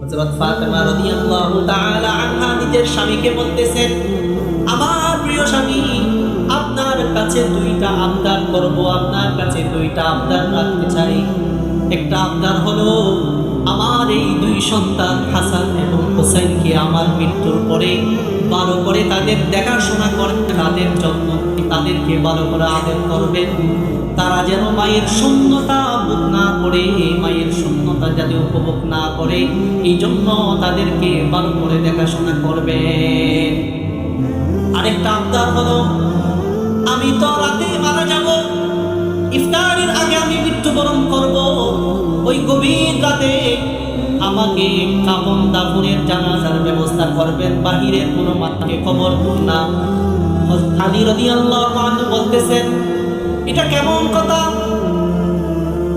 হযরত ফাতেমা রাদিয়াল্লাহু তাআলা আনহা নিজের স্বামীকে বলতেছেন, আমার প্রিয় স্বামী, আপনার কাছে দুইটা আবদার করব, আপনার কাছে দুইটা আবদার রাখতে চাই। একটা আবদার হলো, আমার এই দুই সন্তান হাসান এবং হোসেনকে আমার মৃত্যুর পরে ভালো করে তাদের দেখাশোনা করেন তাদের যত্ন তাদেরকে ভালো করে আদর করবেন। তারা যেন মায়ের শূন্যতা বোধ না করে, এই মায়ের শূন্যতা যাতে উপভোগ না করে, এই জন্য তাদেরকে ভালো করে দেখাশোনা করবেন। আরেকটা আবদার হলো, আমি তো রাতে মারা যাব, ইফতারের আগে আমি মৃত্যুবরণ করব। ওই গভীর রাতে আমাকে কাপন দাফনের জানাজার ব্যবস্থা করবেন, বাহিরের কোনো মাকে খবর না। বলতেছেন, এটা কেমন কথা?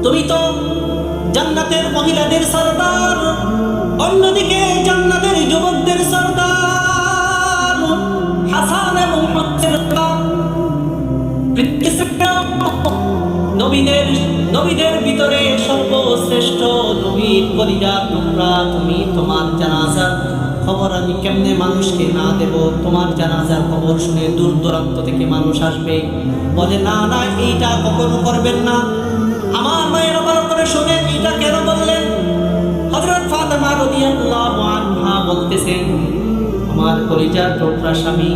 তুমি তো জান্নাতের মহিলাদের সরদার, অন্যদিকে জান্নাতের যুবকদের সরদার, হাসান এবং নবীদের নবীদের ভিতরে সর্বশ্রেষ্ঠ নবীর করিয়া তোমরা, তুমি তোমার জানাজার খবর আমি কেমনে মানুষকে না দেব? তোমার জানাজার খবর শুনে দূর দূরান্ত থেকে মানুষ আসবে। বলে, না না, এইটা কখনো করবেন না। আমার মায়ের ভালো করে শুনে এইটা কেন বললেন? হজরত ফাতেমা রদিয়াল্লাহু আনহা বলতেছেন আমার কলিজার টুকরা স্বামী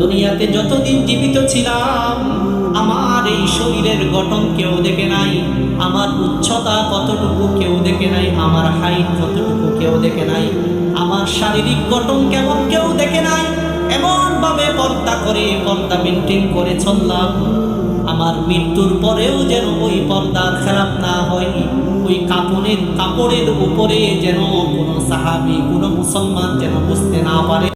দুনিয়াতে যতদিন জীবিত ছিলাম, আমার এই শরীরের গঠন কেউ দেখে নাই, আমার উচ্চতা কতটুকু কেউ দেখে নাই, আমার হাইট কতটুকু কেউ দেখে নাই, আমার শারীরিক গঠন কেমন কেউ দেখে নাই এমন ভাবে পর্দা করে পর্দা মেনটেন করে চললাম। আমার মৃত্যুর পরেও যেন ওই পর্দার খারাপ না হয়, ওই কাপড়ের কাপড়ের উপরে যেন কোনো সাহাবি, কোনো মুসলমান যেন বুঝতে না পারে।